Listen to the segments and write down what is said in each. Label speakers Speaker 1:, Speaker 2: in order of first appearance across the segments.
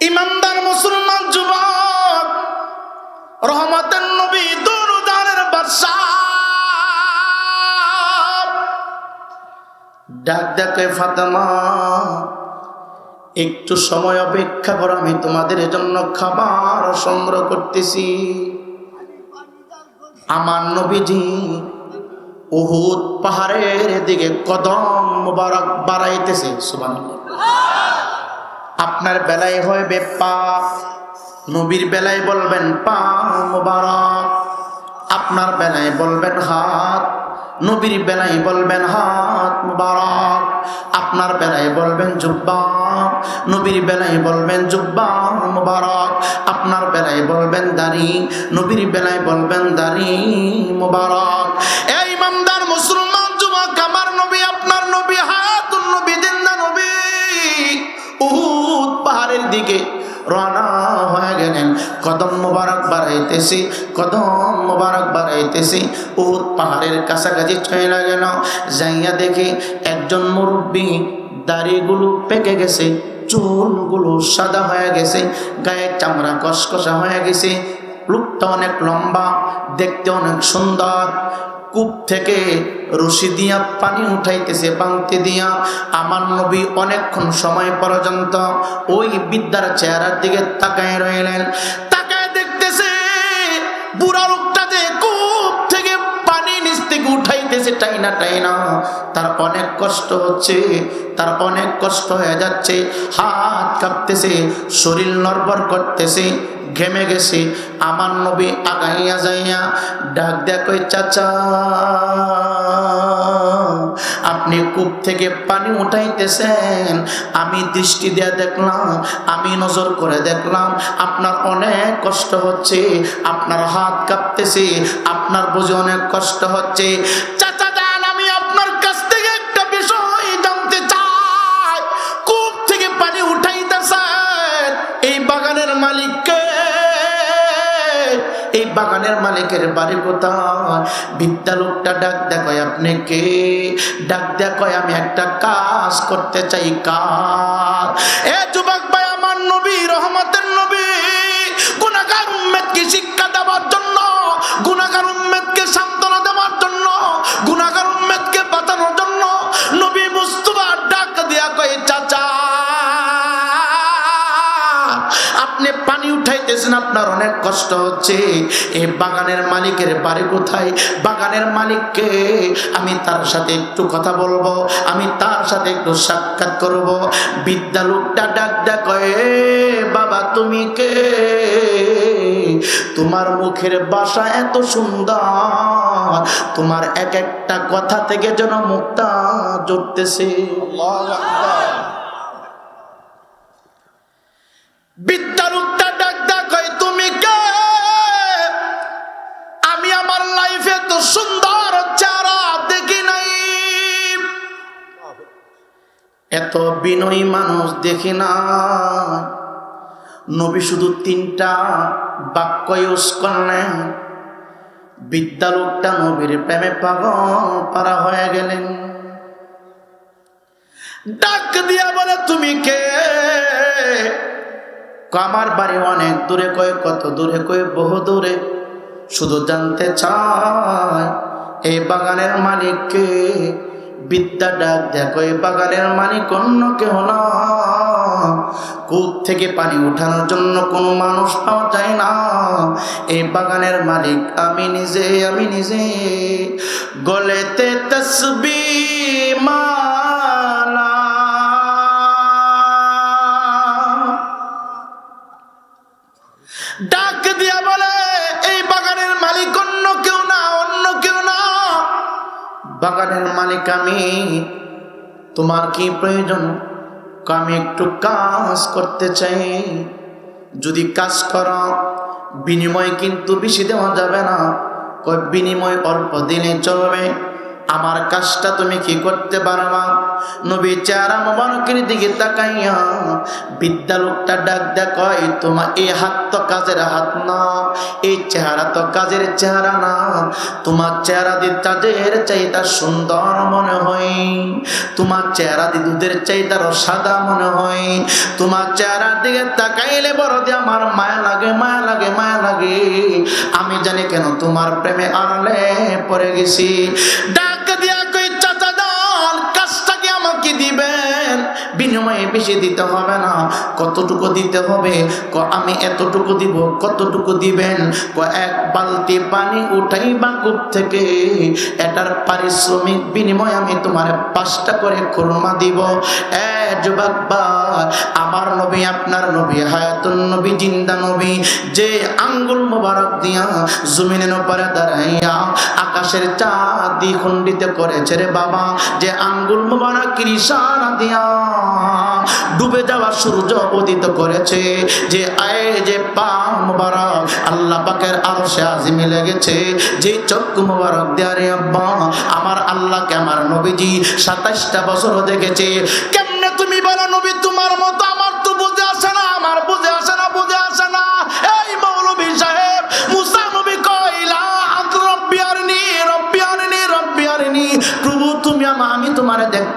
Speaker 1: ইমানদার মুসলমান যুবক, রহমতের নবী দুরুদানের বাদশাহ। ডাক ডাকে ফাতেমা, একটু সময় অপেক্ষা করো, আমি তোমাদের জন্য খাবার সংগ্রহ করতেছি। আমার নবীজি উহুদ পাহাড়ের দিকে কদম মোবারক বাড়াইতেছে, সুবহানাল্লাহ। আপনার বেলায় হইবে পা নবীর বেলায় বলবেন পা মোবারক। আপনার বেলায় বলবেন, হাত। নবীর বেলায় বলবেন, হাত মুবারক। আপনার বেলায় বলবেন, জুব্বা। নবীর বেলায় বলবেন, জুব্বা মুবারক। আপনার বেলায় বলবেন, দাড়ি। নবীর বেলায় বলবেন, দাড়ি মুবারক। দিকে রওনা হয়ে গেলেন। কদম মোবারক বাড়াইতেছি, কদম মোবারক বাড়াইতেছি। উহুদ পাহাড়ের কাছাকাছি চলে গেল। যাইয়া দেখি একজন মুরব্বী দাড়িগুলো পেকে গেছে, চুলগুলো সাদা হয়ে গেছে, গায়ের চামড়া কসকসা হয়ে গেছে। লোকটা অনেক লম্বা, দেখতে অনেক সুন্দর। কূপ থেকে রশি দিয়া পানি উঠাইতেছে বাংতে দিয়া। আমার নবী অনেকক্ষণ সময় পর্যন্ত ওই বিদ্যার চেহারার দিকে তাকায় রইলেন। তাকায় দেখতেছে, বুড়া লোকটা যে কূপ থেকে পানি নিচ থেকে উঠাইতেছে, টাইনা টাইনা। তার অনেক কষ্ট হচ্ছে, তার অনেক কষ্ট হয়ে যাচ্ছে। হাত কাঁপতেছে, শরীর নড়বড় করতেছে। ঘেমে গেছে। আমার নবী আগাইয়া যাইয়া ডাক কই চাচা, আপনি কূপ থেকে পানি উঠাইতেছেন। আমি দৃষ্টি দিয়ে দেখলাম, আমি নজর করে দেখলাম, আপনার অনেক কষ্ট হচ্ছে, আপনার হাত কাঁপতেছে, আপনার বুঝে অনেক কষ্ট হচ্ছে। চাচা বাগানের মালিকের বাড়ি কোথায়? বিদ্যা লোকটা ডাক দেখয় আপনি কে? ডাক দেখয় আমি একটা কাজ করতে চাই, কাজ। এ যুবক ভাই, আমার নবী, রহমতের নবী গুণাকার উম্মেদকে শিক্ষা দেওয়ার জন্য গুণাকার উম্মেদকে আপনার অনেক কষ্ট হচ্ছে। এই বাগানের মালিকের বাড়ি কোথায়? বাগানের মালিককে আমি তার সাথে একটু কথা বলব আমি তার সাথে একটু সাক্ষাৎ করব। বিদ্যা লোকটা ডাক ডাক বাবা তুমি কে? তোমার মুখের বাসা এত সুন্দর। তোমার এক একটা কথা থেকে যেন মুক্তা জড়তেছে। বিদ্যারূপটা সুন্দর চারা দেখি নাই। এত বিনয়ী মানুষ দেখি না। নবী শুধু তিনটা বাক্য ইউজ করলেন। বিদ্যালোকটা নবীর প্রেমে পাগল পারা হয়ে গেলেন। ডাক দিয়া বলে, তুমি কে? আমার বাড়ি অনেক দূরে, কয়ে, কত দূরে, কয়ে, বহু দূরে। শুধু জানতে চায়, এই বাগানের মালিককে। বিদ্যা ডাক দেখো এই বাগানের মালিক অন্য কেহ না। কূপ থেকে পানি উঠানোর জন্য কোনো মানুষ পাওয়া যায় না। এই বাগানের মালিক, আমি নিজে আমি নিজে। গলেতে তসবি মালিক আমি তোমার কি প্রয়োজন? আমি একটু কাজ করতে চাই। যদি কাজ কর, বিনিময় কিন্তু বেশি দেওয়া যাবে না। বিনিময় অল্প দিনে চলবে। আমার কাজটা তুমি কি করতে পারবা? নবী চেহারা মোবারকের দিকে তাকাইয়া বিদ্যা লোকটা ডাক দেখায় তোমার এই হাত তো কাজের হাত না, এই চেহারা তো কাজের চেহারা না। তোমার চেহারা দি তাদের চাইতা সুন্দর মনে হয়। তোমার চেহারা দি দুধের চাইতারও সাদা মনে হয়। তোমার চেহারার দিকে তাকাইলে বড় দিয়ে আমার মায়া লাগে মায়া লাগে মায়া লাগে। আমি জানি কেন তোমার প্রেমে আনলে পড়ে গেছি। ডাক দিয়া কই, চাচা যান কাজটাকে আমাকে দিবেন? বিনিময়ে বেশি দিতে হবে না। কতটুকু দিতে হবে? ক, আমি এতটুকু দিব, কতটুকু দিবেন? ক, এক বালতি পানি উঠাই বাকুপ থেকে। এটার পারিশ্রমিক বিনিময়ে আমি তোমার পাঁচটা করে খুরমা দিব। এ আমার নবী, আপনার নবী, হায়াতুন নবী, জিন্দা নবী, যে আঙ্গুল মোবারক দিয়া জমিনের উপরে দাঁড়াইয়া আকাশের চাঁদ দ্বিখণ্ডিত করেছে রে বাবা। যে আঙ্গুল মোবারক ইশারা দিয়া ডুবে যাওয়া সূর্য উদিত করেছে। যে আয়, যে পা মোবারক আল্লাহ পাকের আরও সে আজিমে লেগেছে। যে চক্ষু মোবারক দেয়া রে আব্বা, আমার আল্লাহকে আমার নবীজি সাতাশটা বছর দেখেছে।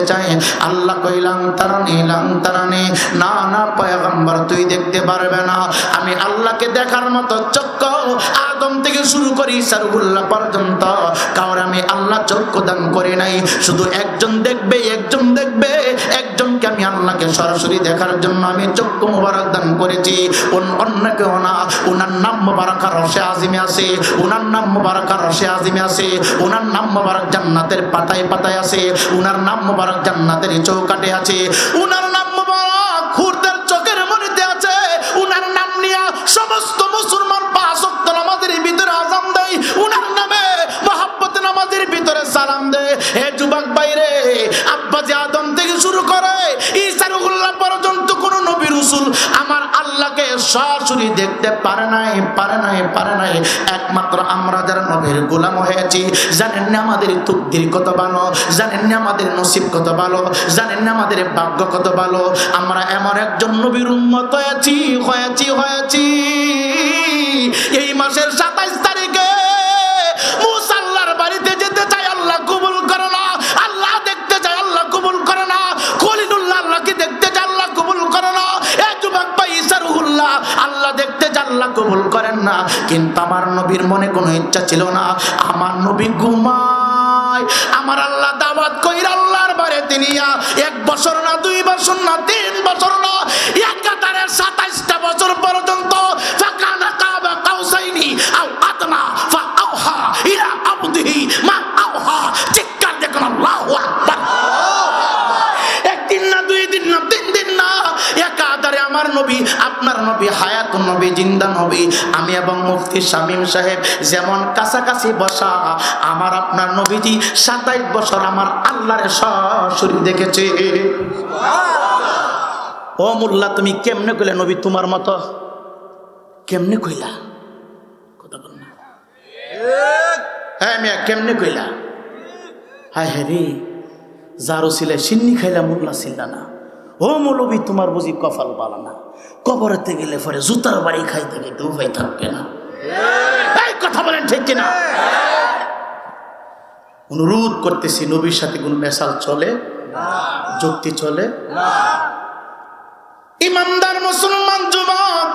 Speaker 1: দেখতে চাই আল্লাহ কইলাম, তারানি লাম তারানি। না না, পয়গম্বর, তুই দেখতে পারবে না। আমি আল্লাহকে দেখার মতো চক্ষু আদম থেকে শুরু করি সারুল্লাহ পর্যন্ত। কারণ আমি আল্লাহ চক্ষু দান করি নাই। শুধু একজন দেখবে একজন দেখবে। একজনকে আমি আল্লাহকে সরাসরি দেখার জন্য আমি চক্ষু মুবারক দান করেছি। অন- অন্য কেউ না। ওনার নাম মুবারক রসে আজিমে আছে। ওনার নাম মুবারক রসে আজিমে আছে। ওনার নাম মুবারক জান্নাতের পাতায় পাতায় আছে। ওনার নাম মুবারক জান্নাতের চৌকাটে আছে, উনার নাম মুবারক খুরদের চোখের মনিতে আছে। উনার নাম নিয়ে সমস্ত মুসলমান পাশক্ত নামাজের ভিতরে আজাম দেয়। উনার নামে মহাব্বত নামাজের ভিতরে সালাম দেয়। হে যুবক সরাসরি দেখতে পারে নাই পারে নাই পারে নাই। একমাত্র আমরা যারা নবীর গোলাম হয়েছি, জানেন না আমাদের তুকদির কত ভালো, জানেন না আমাদের নসিব কত ভালো, জানেন না আমাদের ভাগ্য কত ভালো। আমরা এমন একজন নবীর উন্মত হয়েছি হয়েছি হয়েছি। এই মাসের কিন্তু আমার নবীর মনে কোনো ইচ্ছা ছিল না। আমার নবী ঘুমায়। আমার আল্লাহ দাওয়াত কইর আল্লাহর বারে তিনি এক বছর না, দুই বছর না, তিন বছর না আমার নবী, আপনার নবী হায়াত নবী, জিন্দা নবী। আমি এবং মুফতি শামীম সাহেব যেমন কাছাকাছি বসা, আমার আপনার নবীজি সাতাইশ বছর আমার আল্লাহর সরাসরি দেখেছে। ও মোল্লা, তুমি কেমনে কইলে নবী তোমার মতো? কেমনে কইলা? কথা বল না। হ্যাঁ মিয়া, কেমনে কইলা? হায় হ্যাঁ রে, যারও ছিলে সিন্নি খাইলা মোল্লা ছিলা না। ও মৌলবি, তোমার বুঝি কপাল বালা না? কবরেতে গেলে পরে জুতার বাড়ি খাইতে খাইতে উপায় থাকবে না। কথা বলেন ঠিক কিনা? অনুরোধ করতেছি, নবীর সাথে কোন মেশাল চলে? যুক্তি চলে? ইমানদার মুসলমান যুবক,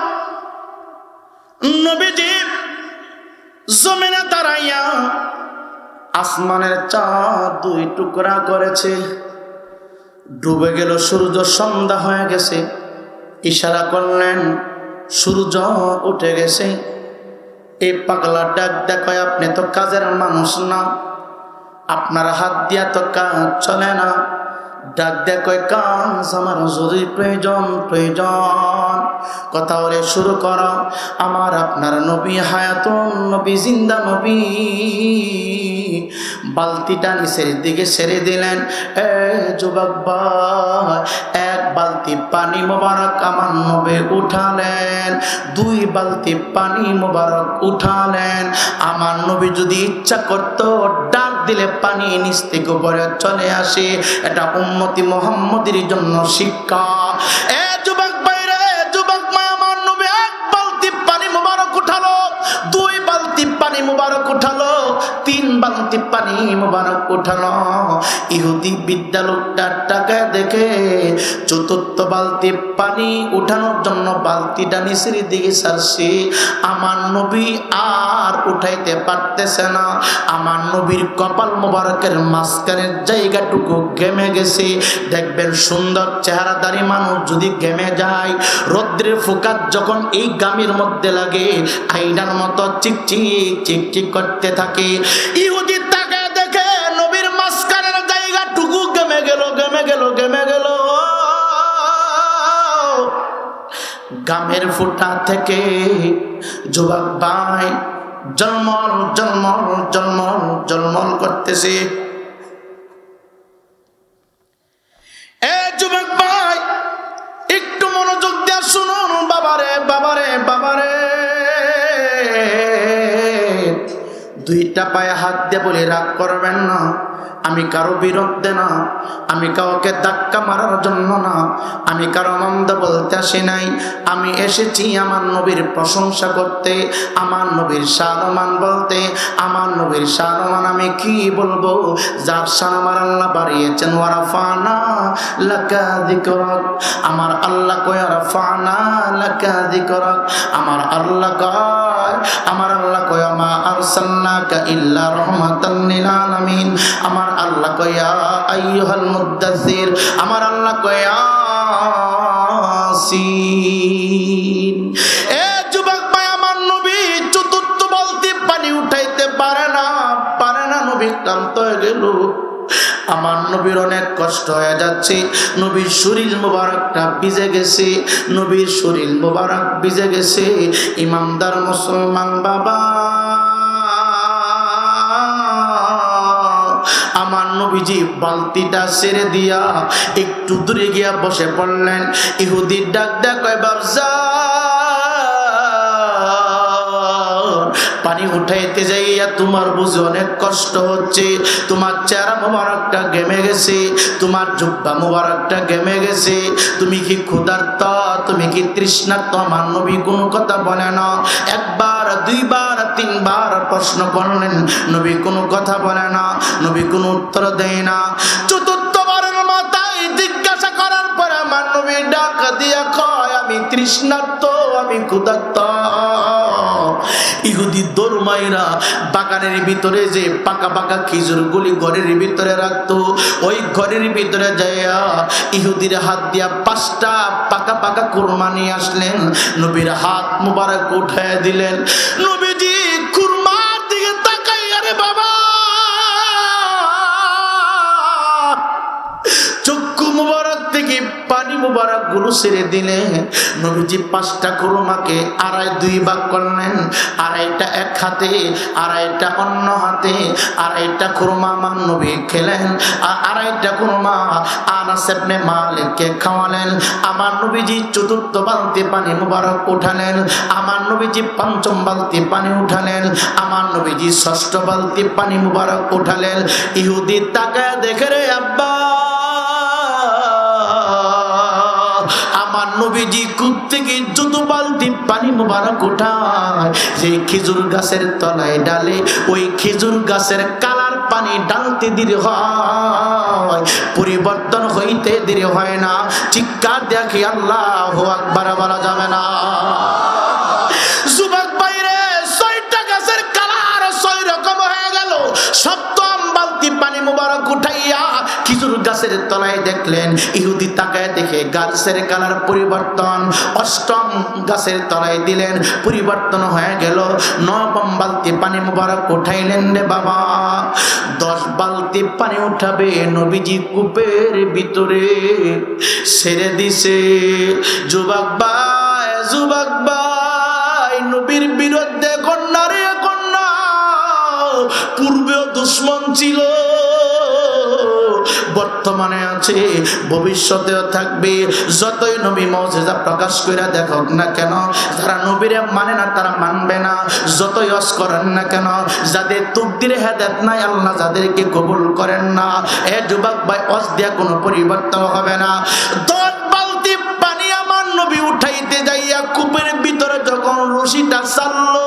Speaker 1: নবীজি জমিনে দাঁড়াইয়া আসমানের চাঁদ দুই টুকরা করেছে। ডুবে গেল সূর্য, সন্ধ্যা হয়ে গেছে। ইশারা করলেন, সূর্য উঠে গেছে। এই পাগলা ডাক দেখায়, আপনি তো কাজের মানুষ না। আপনার হাত দিয়া তো কাজ চলে না। ডাক দেখায়, কাজ আমার যদি প্রয়োজন প্রয়োজন। কথা ওরে শুরু করো। আমার আপনার নবী হায়াতুন নবী, জিন্দা নবী। বালতিটা নিচের দিকে ছেড়ে দিলেন, এ যুবক এক বালতি পানি মোবারক আমার নবে উঠালেন, দুই বালতি পানি মোবারক উঠালেন। আমার নবী যদি ইচ্ছা করতো, ডাক দিলে পানি নিচ থেকে উপরে চলে আসে। এটা উম্মতি মোহাম্মদের জন্য শিক্ষা। এ উঠালো। ইহুদি বিদ্যালয়টার টাকা দেখে চতুর্থ বালতি পানি উঠানোর জন্য বালতিটা নিচের দিকে সারছে। আমার নবী আর উঠাইতে পারতেছে না। আমার নবীর কপাল মোবারকের মাঝখানের জায়গাটুকু গেমে গেছে। দেখবেন সুন্দর চেহারাদারি মানুষ যদি গেমে যায় রৌদ্রের ফোকাত যখন এই গামের মধ্যে লাগে আইনার মতো চিকচিক চিকচিক করতে থাকে। ইহুদি গামের ফুটা থেকে যুবক ভাই জন্মল জন্মল জন্মল জন্মল করতেছে। এ যুবক ভাই, একটু মনোযোগ দিয়ে শুনুন, বাবারে বাবারে বাবারে। দুইটা পায়ে হাত দিয়ে বলে, রাগ করবেন না। আমি কারও বিরুদ্ধে না, আমি কাউকে ধাক্কা মারার জন্য না, আমি কারও মন্দ বলতে আসি নাই। আমি এসেছি আমার নবীর প্রশংসা করতে, আমার নবীর সারমান বলতে, আমার নবীর সারমান আমি কি বলব? যার সান আমার আল্লাহ বাড়িয়েছেন ওরা ফানা লাকা দিকরক আমার আল্লাহ কয় ওরা ফানা লাকা দিকরক আমার আল্লাহ কয়, আমার আল্লাহ কয় মা আরসালনাকা ইল্লা রাহমাতাল লিল আলামিন। আমার আল্লাহ কয়, আইয়ুহাল মুদ্দাসির আমার আল্লাহ কয়, ইয়াসিন। এ আমার চতুর্থ পানি উঠাইতে পারে না পারে না হয়ে আমার নবীর অনেক কষ্ট হয়ে যাচ্ছে। নবীর শরীর মোবারকটা ভিজে গেছে। নবীর শরীর মোবারক ভিজে গেছে। ইমামদার মুসলমান বাবা নবীজি বালতিটা ছেড়ে দিয়া একটু দূরে গিয়া বসে পড়লেন। ইহুদির ডাক ডাক বাবজা পানি উঠাইতে যাইয়া তোমার বুঝে অনেক কষ্ট হচ্ছে। তোমার চেহারা মোবারকটা গেমে গেছে। তোমার জুব্বা মোবারকটা গেমে গেছে। তুমি কি ক্ষুধার্ত? তুমি কি তৃষ্ণার্ত? আমার নবী কোনো কথা বলে না। একবার, দুইবার তিনবার প্রশ্ন করলেন, নবী কোনো কথা বলে না, নবী কোনো উত্তর দেয় না। চতুর্থবারের মাথায় জিজ্ঞাসা করার পরে আমার নবী ডাক দিয়া কয় আমি আমি ক্ষুধার্ত। ইহুদি দোরমাইরা বাগানের ভিতরে যে পাকা পাকা খিজুর গুলি ঘরের ভিতরে রাখতো, ওই ঘরের ভিতরে যাইয়া ইহুদির হাত দিয়া পাঁচটা পাকা পাকা কোরমা নিয়ে আসলেন। নবীর হাত মুবারক উঠায় দিলেন। নবীজি ছেড়ে দিলে নবীজি পাঁচটা কুরমাকে আড়াই দুই ভাগ করলেন। আড়াইটা এক হাতে, আড়াইটা অন্য হাতে, আড়াইটা কুরমা আমার নবী খেলেন। আর আড়াইটা কুরমা আনাস ইবনে মালিককে খাওয়ালেন। আমার নবীজি চতুর্থ বালতি পানি মুবারক উঠালেন। আমার নবীজি পঞ্চম বালতি পানি উঠালেন। আমার নবীজি ষষ্ঠ বালতি পানি মুবারক উঠালেন। ইহুদি তাকায় দেখে রে আব্বা নবীজি কূপ থেকে যত বালতি পানি মোবারক ওঠায় যে খেজুর গাছের তলায় ডালে ওই খেজুর গাছের কালার পানি ডালতে দিলে হয়। পরিবর্তন হইতে দিলে হয় না। চিৎকার দেখি আল্লাহ আকবার বলা যাবে না। খেজুর গাছের তলায় দেখলেন, ইহুদি তাকায় দেখে গাছের কালার পরিবর্তন। অষ্টম গাছের তলায় দিলেন, পরিবর্তন হয়ে গেল। নবম বালতি পানি মুবারক উঠাইলেন রে বাবা। দশ বালতি পানি উঠাবে নবীজি কূপের ভিতরে। ছেড়ে দিছে, যুবক ভাই যুবক ভাই, নবীর বিরুদ্ধে কন্যা রে কন্যা পূর্বেও দুশ্মন ছিল বর্তমানে আছে, ভবিষ্যতেও থাকবে। যতই নবী মৌজেজা প্রকাশ করে দেখক না কেন, যারা নবীরে মানে না তারা মানবে না। যতই অস করেন না কেন, যাদের তুকদির হেদাত নাই, আল্লাহ যাদেরকে কবুল করেন না। এ যুবক ভাই, অস দিয়া কোনো পরিবর্তন হবে না। পানি আমার নবী উঠাইতে যাইয়া কূপের ভিতরে যখন রশিটা চাললো